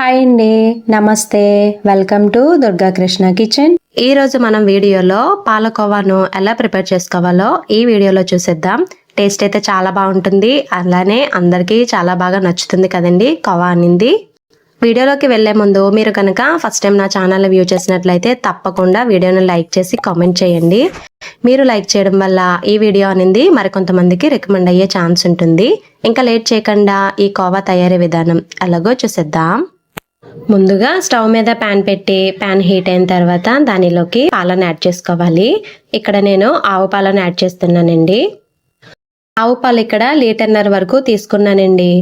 Hi అండి నమస్తే. Welcome to Durga Krishna kitchen. ఈ రోజు మనం వీడియోలో పాలకోవాను ఎలా ప్రిపేర్ చేసుకోవాలో ఈ వీడియోలో చూసేద్దాం. టేస్ట్ అయితే చాలా బాగుంటుంది. అలానే అందరికీ చాలా బాగా నచ్చుతుంది కదండి కోవా అనింది. వీడియోలోకి వెళ్ళే ముందు మీరు కనుక ఫస్ట్ టైం నా ఛానల్ వ్యూ చేసినట్లయితే తప్పకుండా వీడియోని లైక్ చేసి కామెంట్ చేయండి. మీరు లైక్ చేయడం వల్ల ఈ వీడియో అనేది మరికొంతమందికి రికమెండ్ అయ్యే ఛాన్స్ ఉంటుంది. ఇంకా లేట్ చేయకుండా ఈ కోవా తయారీ విధానం ఎలాగో చూసేద్దాం. ముందుగా స్టవ్ మీద ప్యాన్ పెట్టి ప్యాన్ హీట్ అయిన తర్వాత దానిలోకి పాలను యాడ్ చేసుకోవాలి. ఇక్కడ నేను ఆవు పాలను యాడ్ చేస్తున్నానండి. ఆవు పాలు ఇక్కడ లీటర్నర్ వరకు తీసుకున్నానండి.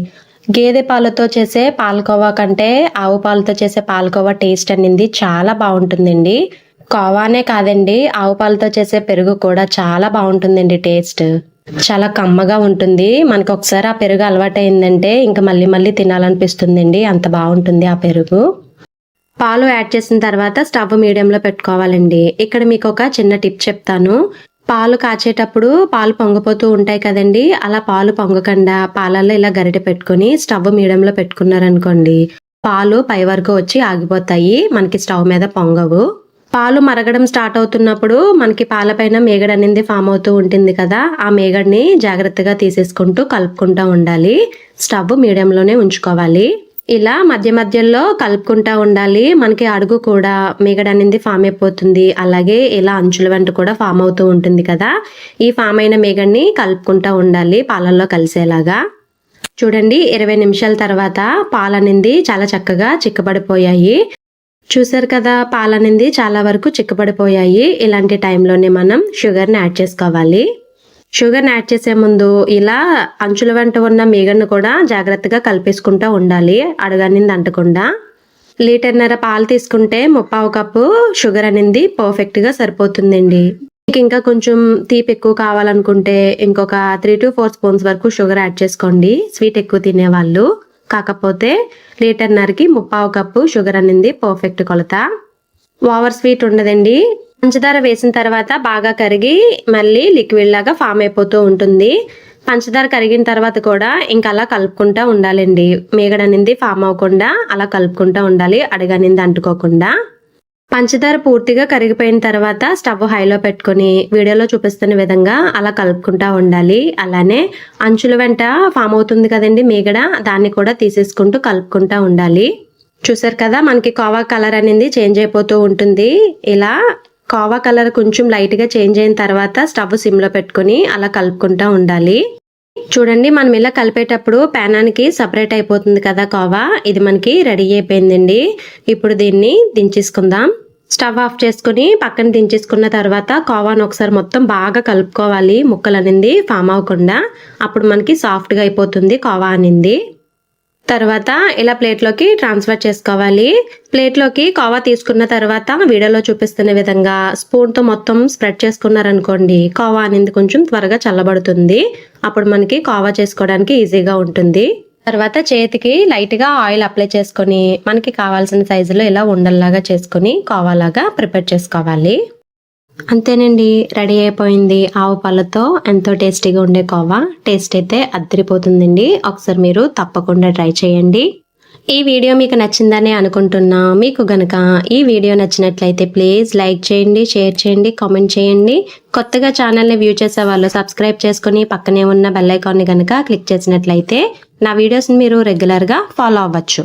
గేదె పాలతో చేసే పాలకోవా కంటే ఆవు పాలతో చేసే పాలకోవా టేస్ట్ అనేది చాలా బాగుంటుందండి. కోవానే కాదండి ఆవు పాలతో చేసే పెరుగు కూడా చాలా బాగుంటుందండి టేస్ట్. చాలా కమ్మగా ఉంటుంది. మనకు ఒకసారి ఆ పెరుగు అలవాటైందంటే ఇంకా మళ్ళీ మళ్ళీ తినాలనిపిస్తుందండి. అంత బాగుంటుంది ఆ పెరుగు. పాలు యాడ్ చేసిన తర్వాత స్టవ్ మీడియంలో పెట్టుకోవాలండి. ఇక్కడ మీకు ఒక చిన్న టిప్ చెప్తాను. పాలు కాచేటప్పుడు పాలు పొంగిపోతూ ఉంటాయి కదండి. అలా పాలు పొంగకుండా పాలల్లో ఇలా గరిటె పెట్టుకుని స్టవ్ మీడియంలో పెట్టుకున్నారనుకోండి పాలు పై వరకు వచ్చి ఆగిపోతాయి. మనకి స్టవ్ మీద పొంగవు. పాలు మరగడం స్టార్ట్ అవుతున్నప్పుడు మనకి పాలపైన మేగడ అనేది ఫామ్ అవుతూ ఉంటుంది కదా ఆ మేగడ్ని జాగ్రత్తగా తీసేసుకుంటూ కలుపుకుంటూ ఉండాలి. స్టవ్ మీడియంలోనే ఉంచుకోవాలి. ఇలా మధ్య మధ్యలో కలుపుకుంటూ ఉండాలి. మనకి అడుగు కూడా మేగడ అనేది ఫామ్ అయిపోతుంది. అలాగే ఇలా అంచుల వెంట కూడా ఫామ్ అవుతూ ఉంటుంది కదా ఈ ఫామ్ అయిన మేగడ్ని కలుపుకుంటూ ఉండాలి పాలల్లో కలిసేలాగా. చూడండి ఇరవై నిమిషాల తర్వాత పాలనింది చాలా చక్కగా చిక్కబడిపోయాయి. చూసారు కదా పాలనింది చాలా వరకు చిక్కబడిపోయాయి. ఇలాంటి టైంలోనే మనం షుగర్ని యాడ్ చేసుకోవాలి. షుగర్ని యాడ్ చేసే ముందు ఇలా అంచుల వెంట ఉన్న మీగడను కూడా జాగ్రత్తగా కలిపేసుకుంటూ ఉండాలి. అడగనింది అంటకుండా. లీటర్న్నర పాలు తీసుకుంటే ముప్పావు కప్పు షుగర్ అనేది పర్ఫెక్ట్గా సరిపోతుందండి. మీకు ఇంకా కొంచెం తీపి ఎక్కువ కావాలనుకుంటే ఇంకొక త్రీ టు ఫోర్ స్పూన్స్ వరకు షుగర్ యాడ్ చేసుకోండి. స్వీట్ ఎక్కువ తినేవాళ్ళు. కాకపోతే లీటర్న్నరకి ముప్పావు కప్పు షుగర్ అనేది పర్ఫెక్ట్ కొలత. ఓవర్ స్వీట్ ఉండదండి. పంచదార వేసిన తర్వాత బాగా కరిగి మళ్ళీ లిక్విడ్ లాగా ఫామ్ అయిపోతూ ఉంటుంది. పంచదార కరిగిన తర్వాత కూడా ఇంకా అలా కలుపుకుంటూ ఉండాలండి. మేగడనింది ఫామ్ అవ్వకుండా అలా కలుపుకుంటా ఉండాలి. అడగనింది అంటుకోకుండా. పంచదార పూర్తిగా కరిగిపోయిన తర్వాత స్టవ్ హైలో పెట్టుకొని వీడియోలో చూపిస్తున్న విధంగా అలా కలుపుకుంటా ఉండాలి. అలానే అంచుల వెంట ఫామ్ అవుతుంది కదండి మీగడ దాన్ని కూడా తీసేసుకుంటూ కలుపుకుంటా ఉండాలి. చూసారు కదా మనకి కోవా కలర్ అనేది చేంజ్ అయిపోతూ ఉంటుంది. ఇలా కోవా కలర్ కొంచెం లైట్గా చేంజ్ అయిన తర్వాత స్టవ్ సిమ్లో పెట్టుకొని అలా కలుపుకుంటా ఉండాలి. చూడండి మనం ఇలా కలిపేటప్పుడు ప్యానానికి సపరేట్ అయిపోతుంది కదా కోవా. ఇది మనకి రెడీ అయిపోయిందండి. ఇప్పుడు దీన్ని దించేసుకుందాం. స్టవ్ ఆఫ్ చేసుకుని పక్కన దించేసుకున్న తర్వాత కోవాను ఒకసారి మొత్తం బాగా కలుపుకోవాలి ముక్కలు అనేది ఫామ్ అవ్వకుండా. అప్పుడు మనకి సాఫ్ట్గా అయిపోతుంది కోవా అనింది. తర్వాత ఇలా ప్లేట్లోకి ట్రాన్స్ఫర్ చేసుకోవాలి. ప్లేట్లోకి కోవా తీసుకున్న తర్వాత వీడియోలో చూపిస్తున్న విధంగా స్పూన్తో మొత్తం స్ప్రెడ్ చేసుకున్నారనుకోండి కోవా అనేది కొంచెం త్వరగా చల్లబడుతుంది. అప్పుడు మనకి కోవా చేసుకోవడానికి ఈజీగా ఉంటుంది. తర్వాత చేతికి లైట్గా ఆయిల్ అప్లై చేసుకొని మనకి కావాల్సిన సైజులో ఇలా ఉండల్లాగా చేసుకొని కోవాలాగా ప్రిపేర్ చేసుకోవాలి. అంతేనండి రెడీ అయిపోయింది ఆవు పాలతో ఎంతో టేస్టీగా ఉండే కోవా. టేస్ట్ అయితే అద్దరిపోతుందండి. ఒకసారి మీరు తప్పకుండా ట్రై చేయండి. ఈ వీడియో మీకు నచ్చిందని అనుకుంటున్నా. మీకు గనక ఈ వీడియో నచ్చినట్లయితే ప్లీజ్ లైక్ చేయండి షేర్ చేయండి కామెంట్ చేయండి. కొత్తగా ఛానల్ని వ్యూ చేసే వాళ్ళు సబ్స్క్రైబ్ చేసుకుని పక్కనే ఉన్న బెల్ ఐకాన్ని గనక క్లిక్ చేసినట్లయితే నా వీడియోస్ని మీరు రెగ్యులర్గా ఫాలో అవ్వచ్చు.